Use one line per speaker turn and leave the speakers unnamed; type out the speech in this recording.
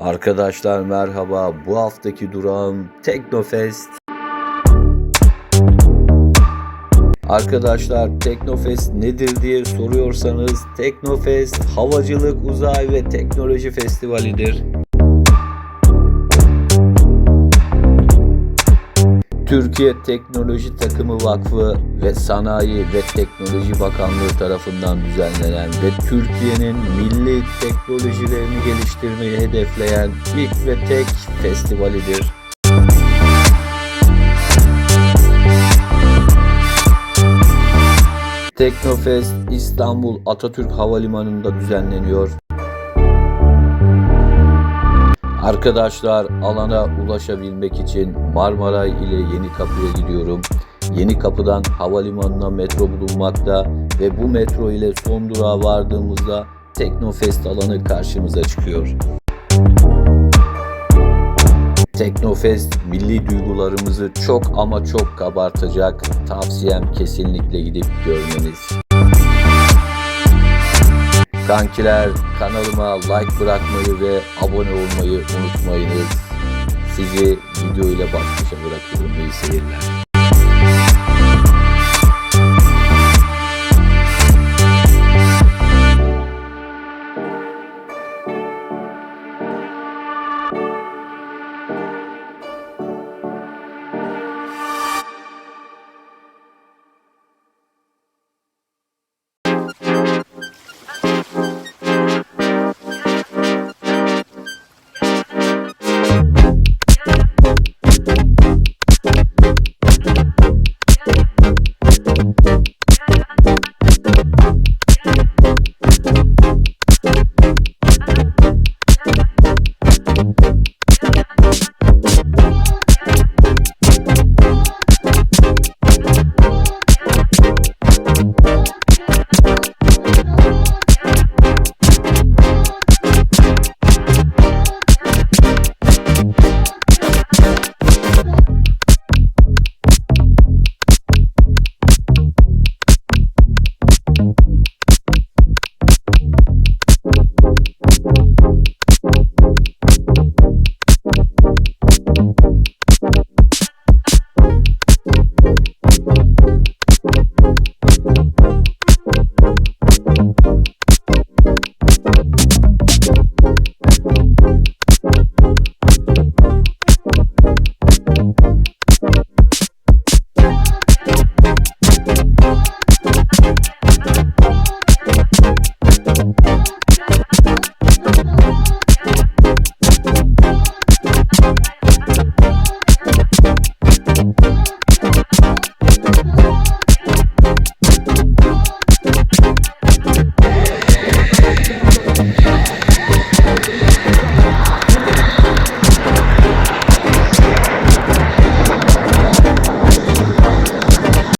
Arkadaşlar merhaba. Bu haftaki durağım Teknofest. Arkadaşlar Teknofest nedir diye soruyorsanız Teknofest havacılık, uzay ve teknoloji festivalidir. Türkiye Teknoloji Takımı Vakfı ve Sanayi ve Teknoloji Bakanlığı tarafından düzenlenen ve Türkiye'nin milli teknolojilerini geliştirmeyi hedefleyen ilk ve tek festivalidir. Teknofest İstanbul Atatürk Havalimanı'nda düzenleniyor. Arkadaşlar alana ulaşabilmek için Marmaray ile Yeni Kapı'ya gidiyorum. Yeni Kapı'dan havalimanına metro bulunmakta ve bu metro ile son durağa vardığımızda Teknofest alanı karşımıza çıkıyor. Teknofest milli duygularımızı çok ama çok kabartacak. Tavsiyem kesinlikle gidip görmeniz. Kankiler kanalıma like bırakmayı ve abone olmayı unutmayınız. Sizi video ile baş başa bırakıyorum. İyi seyirler.